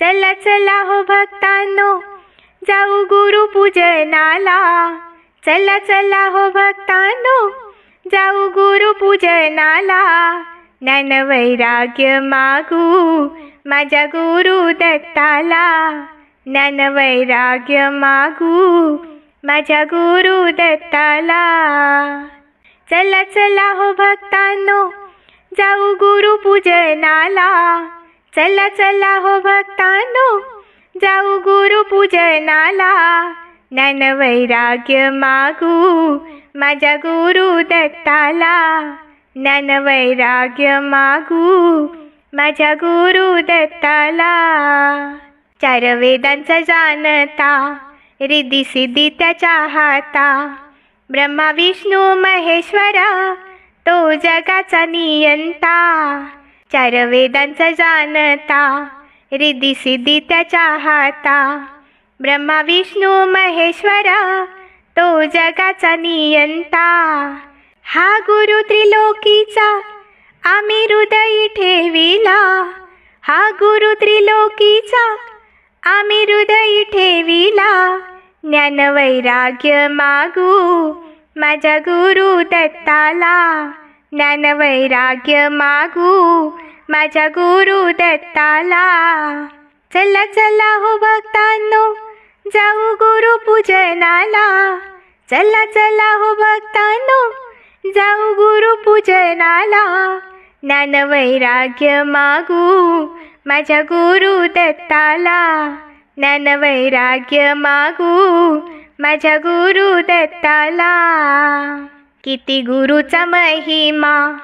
चला चला हो भक्तांनो जाऊ गुरु पूजनाला. चला चला हो भक्तांनो जाऊ गुरु पूजनाला. ज्ञान वैराग्य मागू माझ्या गुरु दत्ताला. ज्ञान वैराग्य मागू माझ्या गुरु दत्ताला. चला चला हो भक्तांनो जाऊ गुरु पूजनाला. चला चला हो भक्तांनो जाऊ गुरु पूजनाला. ज्ञान वैराग्य मागू माझ्या गुरु दत्ताला. ज्ञान वैराग्य मागू माझ्या गुरु दत्ताला. चार वेदांचा जाणता रिद्धी सिद्धी त्याच्या हाता. ब्रह्मा विष्णू महेश्वरा तो जगाचा नियंता. चार वेदांचा जाणता रिद्धी सिद्धी त्याच्या हाता. ब्रह्मा विष्णू महेश्वरा तो जगाचा नियंता. हा गुरु त्रिलोकीचा आम्ही हृदय ठेविला. हा गुरु त्रिलोकीचा आम्ही हृदय ठेविला. ज्ञान वैराग्य मागू माझ्या गुरु दत्ताला. ज्ञान वैराग्य मागू माझ्या गुरु दत्ताला. चला चला हो भक्तांनो जाऊ गुरु पूजनाला. चला चला हो भक्तांनो जाऊ गुरु पूजनाला. ज्ञान वैराग्य मागू माझ्या गुरु दत्ताला. ज्ञान वैराग्य मागू माझ्या गुरु दत्ताला. किती गुरुचा महिमा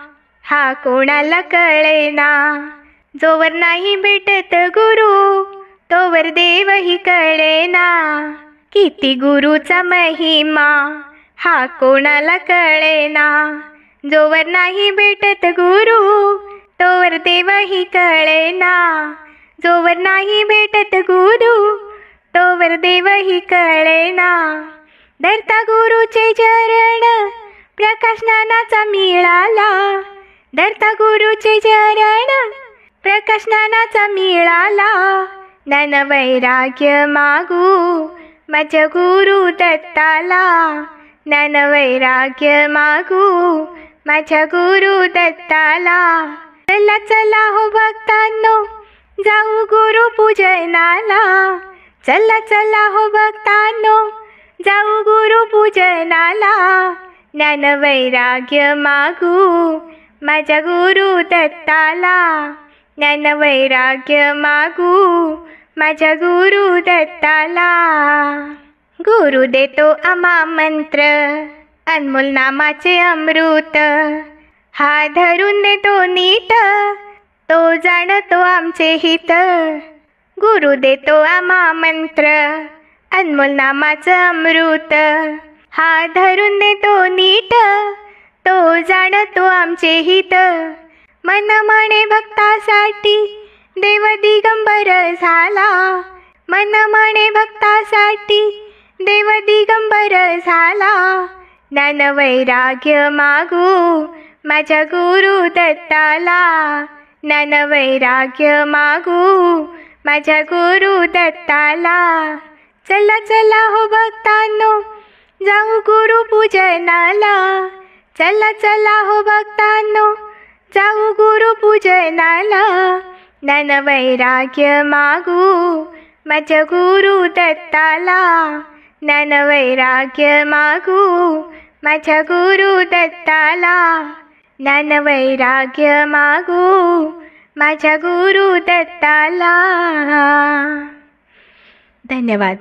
हा कोणाला कळेना. जोवर नाही भेटत गुरु तोवर देवही कळेना. किती गुरुचा महिमा हा कोणाला कळेना. जोवर नाही भेटत गुरु तोवर देवही कळेना. जोवर नाही भेटत गुरु तोवर देवही कळेना. धरता गुरुचे चरण प्रकाश ज्ञानाचा मिळाला. धरता गुरुचे चरण. प्रकाश ज्ञानाचा मिळाला. ज्ञान वैराग्य मागू. माझ्या गुरु दत्ताला. ज्ञान वैराग्य मागू. माझ्या गुरु दत्ताला. चला चला हो भक्तांनो. जाऊ गुरु पूजनाला. चला चला हो भक्तांनो. जाऊ गुरु पूजनाला. ज्ञान वैराग्य मागू माझ्या गुरु दत्ताला ज्ञान वैराग्य मागू माझ्या गुरु दत्ताला गुरु देतो आम्हा मंत्र अनमोल नामाचे अमृत. हा धरून देतो नीट तो जाणतो आमचे हित. गुरु देतो आम्हा मंत्र अनमोल नामाचं अमृत. हा धरून देतो नीट जाणतो आमचे हित. मन म्हणे भक्तासाठी देव दिगंबर झाला. मन म्हणे भक्तासाठी देव दिगंबर झाला. ज्ञान वैराग्य मागू माझ्या गुरु दत्ताला. ज्ञान वैराग्य मागू माझ्या गुरु दत्ताला. चला चला हो भक्तांनो जाऊ गुरु पूजनाला. चला चला हो भक्तांनो जाऊ गुरु पूजनाला. नन वैराग्य मागू माझ्या गुरु दत्ताला. नन वैराग्य मागू माझ्या गुरु दत्ताला. नन वैराग्य मागू माझ्या गुरु दत्ताला. धन्यवाद.